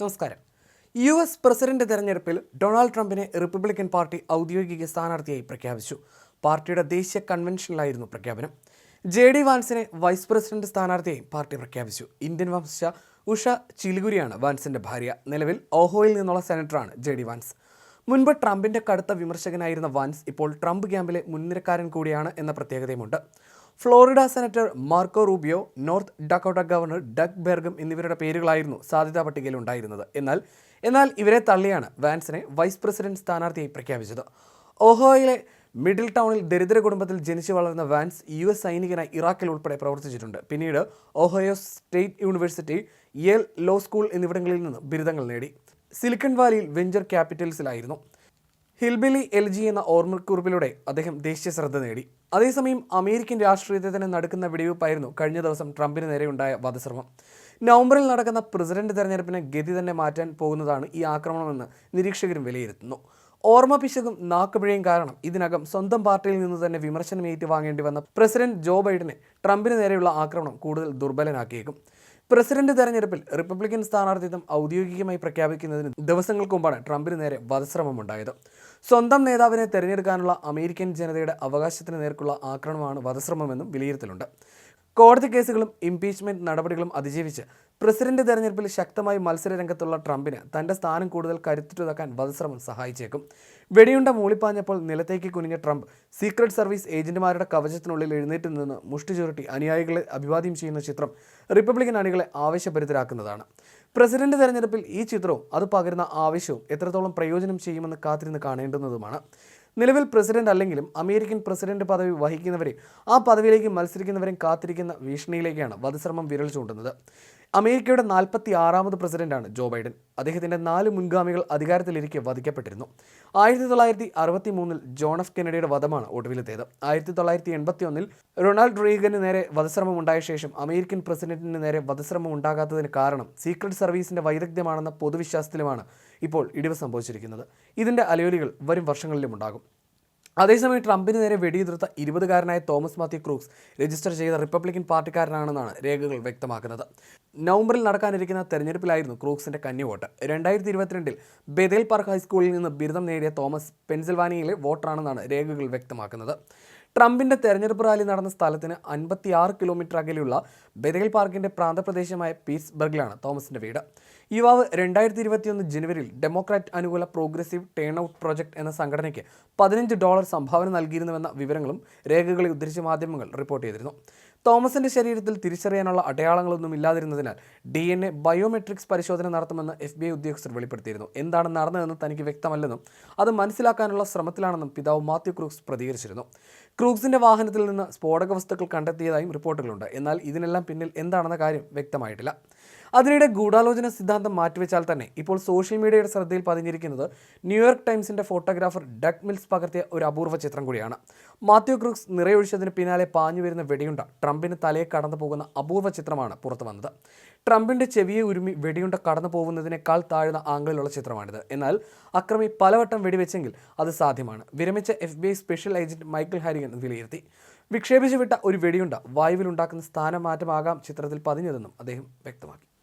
നമസ്കാരം. U S president തെരഞ്ഞെടുപ്പിൽ Donald ട്രംപിനെ റിപ്പബ്ലിക്കൻ പാർട്ടി ഔദ്യോഗിക സ്ഥാനാർത്ഥിയായി പ്രഖ്യാപിച്ചു. പാർട്ടിയുടെ ദേശീയ കൺവെൻഷനിലായിരുന്നു പ്രഖ്യാപനം. ജെ ഡി വാൻസിനെ വൈസ് പ്രസിഡന്റ് സ്ഥാനാർത്ഥിയായി പാർട്ടി പ്രഖ്യാപിച്ചു. ഇന്ത്യൻ വംശ ഉഷ ചിലുകുരിയാണ് വാൻസിന്റെ ഭാര്യ. നിലവിൽ ഓഹോയിൽ നിന്നുള്ള സെനറ്ററാണ് ജെ ഡി വാൻസ്. മുൻപ് ട്രംപിന്റെ കടുത്ത വിമർശകനായിരുന്ന വാൻസ് ഇപ്പോൾ ട്രംപ് ക്യാമ്പിലെ മുൻനിരക്കാരൻ കൂടിയാണ് എന്ന പ്രത്യേകതയുമുണ്ട്. Florida senator Marco Rubio North Dakota governor Doug Burgum എന്നിവരുടെ പേരുകളായിരുന്നു സാധ്യതാ പട്ടികയിൽ ഉണ്ടായിരുന്നത്. എന്നാൽ എന്നാൽ ഇവരെ തള്ളിയാണ് വാൻസിനെ വൈസ് പ്രസിഡന്റ് സ്ഥാനാർത്ഥിയായി പ്രഖ്യാപിച്ചത്. ഓഹോയിലെ മിഡിൽ ടൗണിൽ ദരിദ്ര കുടുംബത്തിൽ ജനിച്ചു വളർന്ന വാൻസ് യു എസ് സൈനികനായി ഇറാഖിൽ ഉൾപ്പെടെ പ്രവർത്തിച്ചിട്ടുണ്ട്. പിന്നീട് Ohio State University Yale Law School എന്നിവിടങ്ങളിൽ നിന്ന് ബിരുദങ്ങൾ നേടി. സിലിക്കൺ വാലിയിൽ വെഞ്ചർ ക്യാപിറ്റൽസിലായിരുന്നു. ഹിൽബിലി എൽ ജി എന്ന ഓർമ്മക്കുറിപ്പിലൂടെ അദ്ദേഹം ദേശീയ ശ്രദ്ധ നേടി. അതേസമയം അമേരിക്കൻ രാഷ്ട്രീയത്തെ തന്നെ നടക്കുന്ന വെടിവെയ്പ്പായിരുന്നു കഴിഞ്ഞ ദിവസം ട്രംപിന് നേരെയുണ്ടായ വധശ്രമം. നവംബറിൽ നടക്കുന്ന പ്രസിഡന്റ് തെരഞ്ഞെടുപ്പിന് ഗതി തന്നെ മാറ്റാൻ പോകുന്നതാണ് ഈ ആക്രമണമെന്ന് നിരീക്ഷകരും വിലയിരുത്തുന്നു. ഓർമ്മ പിശകും നാക്കുപിഴയും കാരണം ഇതിനകം സ്വന്തം പാർട്ടിയിൽ നിന്ന് തന്നെ വിമർശനം ഏറ്റുവാങ്ങേണ്ടി വന്ന പ്രസിഡന്റ് ജോ ബൈഡനെ ട്രംപിന് നേരെയുള്ള ആക്രമണം കൂടുതൽ ദുർബലനാക്കിയേക്കും. പ്രസിഡന്റ് തെരഞ്ഞെടുപ്പിൽ റിപ്പബ്ലിക്കൻ സ്ഥാനാർത്ഥിത്വം ഔദ്യോഗികമായി പ്രഖ്യാപിക്കുന്നതിന് ദിവസങ്ങൾക്ക് മുമ്പാണ് ട്രംപിന് നേരെ വധശ്രമമുണ്ടായത്. സ്വന്തം നേതാവിനെ തെരഞ്ഞെടുക്കാനുള്ള അമേരിക്കൻ ജനതയുടെ അവകാശത്തിന് നേർക്കുള്ള ആക്രമണമാണ് വധശ്രമമെന്നും വിലയിരുത്തലുണ്ട്. കോടതി കേസുകളും ഇംപീച്ച്മെന്റ് നടപടികളും അതിജീവിച്ച് പ്രസിഡന്റ് തെരഞ്ഞെടുപ്പിൽ ശക്തമായി മത്സര രംഗത്തുള്ള ട്രംപിന് തന്റെ സ്ഥാനം കൂടുതൽ കരുത്തുറ്റതാക്കാൻ വധശ്രമം സഹായിച്ചേക്കും. വെടിയുണ്ട മൂളിപ്പാഞ്ഞപ്പോൾ നിലത്തേക്ക് കുനിഞ്ഞ ട്രംപ് സീക്രട്ട് സർവീസ് ഏജന്റുമാരുടെ കവചത്തിനുള്ളിൽ എഴുന്നേറ്റ് നിന്ന് മുഷ്ടി ചുരുട്ടി അനുയായികളെ അഭിവാദ്യം ചെയ്യുന്ന ചിത്രം റിപ്പബ്ലിക്കൻ അണികളെ ആവേശഭരിതരാക്കുന്നതാണ്. പ്രസിഡന്റ് തെരഞ്ഞെടുപ്പിൽ ഈ ചിത്രവും അത് പകരുന്ന ആവശ്യവും എത്രത്തോളം പ്രയോജനം ചെയ്യുമെന്ന് കാത്തിരുന്ന് കാണേണ്ടുന്നതുമാണ്. നിലവിൽ പ്രസിഡന്റ് അല്ലെങ്കിലും അമേരിക്കൻ പ്രസിഡന്റ് പദവി വഹിക്കുന്നവരെ ആ പദവിയിലേക്ക് മത്സരിക്കുന്നവരെയും കാത്തിരിക്കുന്ന ഭീഷണിയിലേക്കാണ് വധശ്രമം വിരൽ ചൂണ്ടുന്നത്. അമേരിക്കയുടെ നാൽപ്പത്തി ആറാമത് പ്രസിഡന്റാണ് ജോ ബൈഡൻ. അദ്ദേഹത്തിന്റെ നാല് മുൻഗാമികൾ അധികാരത്തിലിരിക്കെ വധിക്കപ്പെട്ടിരുന്നു. ആയിരത്തി തൊള്ളായിരത്തി അറുപത്തി മൂന്നിൽ ജോൺ എഫ് കെനഡിയുടെ വധമാണ് ഒടുവിലത്തേത്. ആയിരത്തി തൊള്ളായിരത്തി എൺപത്തി ഒന്നിൽ റൊണാൾഡ് റീഗന് നേരെ വധശ്രമം ഉണ്ടായ ശേഷം അമേരിക്കൻ പ്രസിഡന്റിന് നേരെ വധശ്രമം ഉണ്ടാകാത്തതിന് കാരണം സീക്രട്ട് സർവീസിന്റെ വൈദഗ്ധ്യമാണെന്ന പൊതുവിശ്വാസത്തിലുമാണ് ഇപ്പോൾ ഇടിവ് സംഭവിച്ചിരിക്കുന്നത്. ഇതിന്റെ അലയൊലികൾ വരും വർഷങ്ങളിലും ഉണ്ടാകും. അതേസമയം ട്രംപിന് നേരെ വെടിയുതിർത്ത ഇരുപതുകാരനായ തോമസ് മാത്യു ക്രൂക്സ് രജിസ്റ്റർ ചെയ്ത റിപ്പബ്ലിക്കൻ പാർട്ടിക്കാരനാണെന്നാണ് രേഖകൾ വ്യക്തമാക്കുന്നത്. നവംബറിൽ നടക്കാനിരിക്കുന്ന തെരഞ്ഞെടുപ്പിലായിരുന്നു ക്രൂക്സിന്റെ കന്നിവോട്ട്. രണ്ടായിരത്തി ഇരുപത്തിരണ്ടിൽ ബെതേൽ പാർക്ക് ഹൈസ്കൂളിൽ നിന്ന് ബിരുദം നേടിയ തോമസ് പെൻസിൽവാനിയയിലെ വോട്ടറാണെന്നാണ് രേഖകൾ വ്യക്തമാക്കുന്നത്. ട്രംപിന്റെ തെരഞ്ഞെടുപ്പ് റാലി നടന്ന സ്ഥലത്തിന് അൻപത്തിയാറ് കിലോമീറ്റർ അകലെയുള്ള ബെതേൽ പാർക്കിന്റെ പ്രാന്തപ്രദേശമായ പീറ്റ്സ്ബർഗിലാണ് തോമസിന്റെ വീട്. യുവാവ് രണ്ടായിരത്തി ഇരുപത്തിയൊന്ന് ജനുവരിയിൽ ഡെമോക്രാറ്റ് അനുകൂല പ്രോഗ്രസീവ് ടേൺ ഔട്ട് പ്രൊജക്ട് എന്ന സംഘടനയ്ക്ക് പതിനഞ്ച് ഡോളർ സംഭാവന നൽകിയിരുന്നുവെന്ന വിവരങ്ങളും രേഖകളെ ഉദ്ധരിച്ച മാധ്യമങ്ങൾ റിപ്പോർട്ട് ചെയ്തിരുന്നു. തോമസിന്റെ ശരീരത്തിൽ തിരിച്ചറിയാനുള്ള അടയാളങ്ങളൊന്നും ഇല്ലാതിരുന്നതിനാൽ ഡി എൻ എ ബയോമെട്രിക്സ് പരിശോധന നടത്തുമെന്ന് എഫ് ബി ഐ ഉദ്യോഗസ്ഥർ വെളിപ്പെടുത്തിയിരുന്നു. എന്താണ് നടന്നതെന്ന് തനിക്ക് വ്യക്തമല്ലെന്നും അത് മനസ്സിലാക്കാനുള്ള ശ്രമത്തിലാണെന്നും പിതാവ് മാത്യു ക്രൂക്സ് പ്രതികരിച്ചിരുന്നു. ക്രൂക്സിന്റെ വാഹനത്തിൽ നിന്ന് സ്ഫോടക വസ്തുക്കൾ കണ്ടെത്തിയതായും റിപ്പോർട്ടുകളുണ്ട്. എന്നാൽ ഇതിനെല്ലാം പിന്നിൽ എന്താണെന്ന കാര്യം വ്യക്തമായിട്ടില്ല. അതിനിടെ ഗൂഢാലോചന സിദ്ധാന്തം മാറ്റിവെച്ചാൽ തന്നെ ഇപ്പോൾ സോഷ്യൽ മീഡിയയുടെ ശ്രദ്ധയിൽ പതിഞ്ഞിരിക്കുന്നത് ന്യൂയോർക്ക് ടൈംസിന്റെ ഫോട്ടോഗ്രാഫർ ഡക് മിൽസ് പകർത്തിയ ഒരു അപൂർവ ചിത്രം കൂടിയാണ്. മാത്യു ക്രൂക്സ് നിറയൊഴിച്ചതിന് പിന്നാലെ പാഞ്ഞു വരുന്ന വെടിയുണ്ട ട്രംപിന് തലയെ കടന്നു പോകുന്ന അപൂർവ ചിത്രമാണ് പുറത്തു വന്നത്. ട്രംപിന്റെ ചെവിയെ ഉരുമി വെടിയുണ്ട കടന്നു പോകുന്നതിനേക്കാൾ താഴ്ന്ന ആംഗിളിലുള്ള ചിത്രമാണിത്. എന്നാൽ അക്രമി പലവട്ടം വെടിവെച്ചെങ്കിൽ അത് സാധ്യമാണ്. വിരമിച്ച F B I special agent Michael Harrigan വിലയിരുത്തി. വിക്ഷേപിച്ചു വിട്ട ഒരു വെടിയുണ്ട വായുവിലുണ്ടാക്കുന്ന സ്ഥാനമാറ്റമാകാം ചിത്രത്തിൽ പതിഞ്ഞതെന്നും അദ്ദേഹം വ്യക്തമാക്കി.